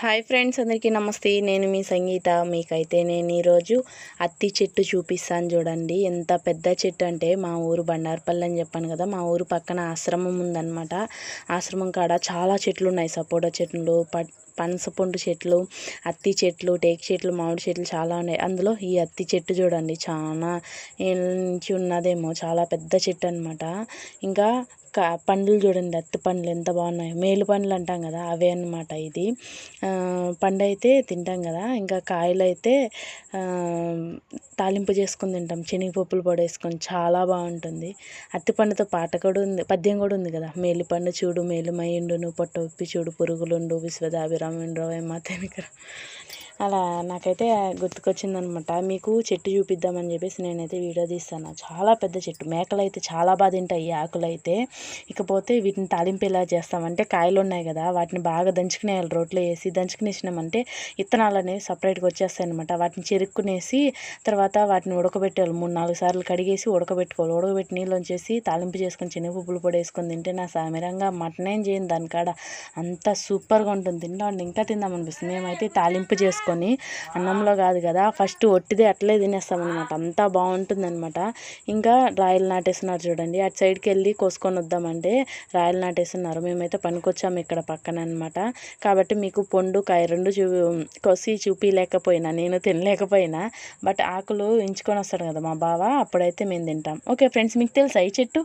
Hi friends అందరికీ నమస్తే. నేను మీ సంగీత. మీకైతే నేను ఈరోజు అత్తి చెట్టు చూపిస్తాను చూడండి. ఎంత పెద్ద చెట్టు అంటే మా ఊరు బండారపల్లి అని చెప్పాను కదా మా ఊరు పక్కన ఆశ్రమం ఉందన్నమాట. ఆశ్రమం కాడ చాలా చెట్లు ఉన్నాయి. సపోటా చెట్లు పనసపండు చెట్లు అత్తి చెట్లు టేక్ చెట్లు మామిడి చెట్లు చాలా ఉన్నాయి. అందులో ఈ అత్తి చెట్టు చూడండి. చాలా నుంచి ఉన్నదేమో చాలా పెద్ద చెట్టు అనమాట ఇంకా కా పండ్లు చూడండి అత్తి పండ్లు ఎంత బాగున్నాయి. మేలు పండ్లు అంటాం కదా అవే అనమాట ఇది. పండు అయితే తింటాం కదా ఇంకా కాయలు అయితే తాలింపు చేసుకుని తింటాం. శనగపప్పులు పొడేసుకొని చాలా బాగుంటుంది. అత్తి పండుతో పాట కూడా ఉంది పద్యం కూడా ఉంది కదా. మేలు పండు చూడు మేలుమయ్యుండును పొట్ట ఉప్పి చూడు పురుగులుండు విశ్వదాభిరాముండ్రో ఏమా తెనికర. అలా నాకైతే గుర్తుకొచ్చిందనమాట. మీకు చెట్టు చూపిద్దామని చెప్పేసి నేనైతే వీడియో తీస్తాను. చాలా పెద్ద చెట్టు. మేకలు అయితే చాలా బాగా తింటాయి ఈ ఆకులు అయితే ఇకపోతే వీటిని తాలింపు ఎలా చేస్తామంటే కాయలు ఉన్నాయి కదా వాటిని బాగా దంచుకునేయాలి. రోట్లో వేసి దంచుకునేసినామంటే ఇత్తనాలు అనేవి సపరేట్గా వచ్చేస్తాయి అనమాట వాటిని చెరుక్కునేసి తర్వాత వాటిని ఉడకబెట్టాలి. మూడు నాలుగు సార్లు కడిగేసి ఉడకబెట్టుకోవాలి. ఉడకబెట్టి నీళ్ళు వచ్చేసి తాలింపు చేసుకొని శనగపప్పులు పొడి వేసుకొని తింటే నా సామిరంగా మటన్ ఏం చేయను దానికాడ. అంత సూపర్గా ఉంటుంది. తింటాం ఇంకా తిందామనిపిస్తుంది మేమైతే తాలింపు చేసుకో వేసుకొని అన్నంలో కాదు కదా ఫస్ట్ ఒట్టిదే అట్లే తినేస్తామన్నమాట. అంతా బాగుంటుందన్నమాట. ఇంకా రాయలు నాటేస్తున్నారు చూడండి. అటు సైడ్కి వెళ్ళి కోసుకొని వద్దామంటే రాయలు నాటేస్తున్నారు. మేమైతే పనికొచ్చాము ఇక్కడ పక్కన అనమాట కాబట్టి మీకు పొండు కాయ రెండు చూ కొసి చూపించలేకపోయినా నేను తినలేకపోయినా బట్ ఆకులు ఎంచుకొని వస్తాడు కదా మా బావ అప్పుడైతే మేము తింటాం. ఓకే ఫ్రెండ్స్ మీకు తెలుసా ఈ చెట్టు?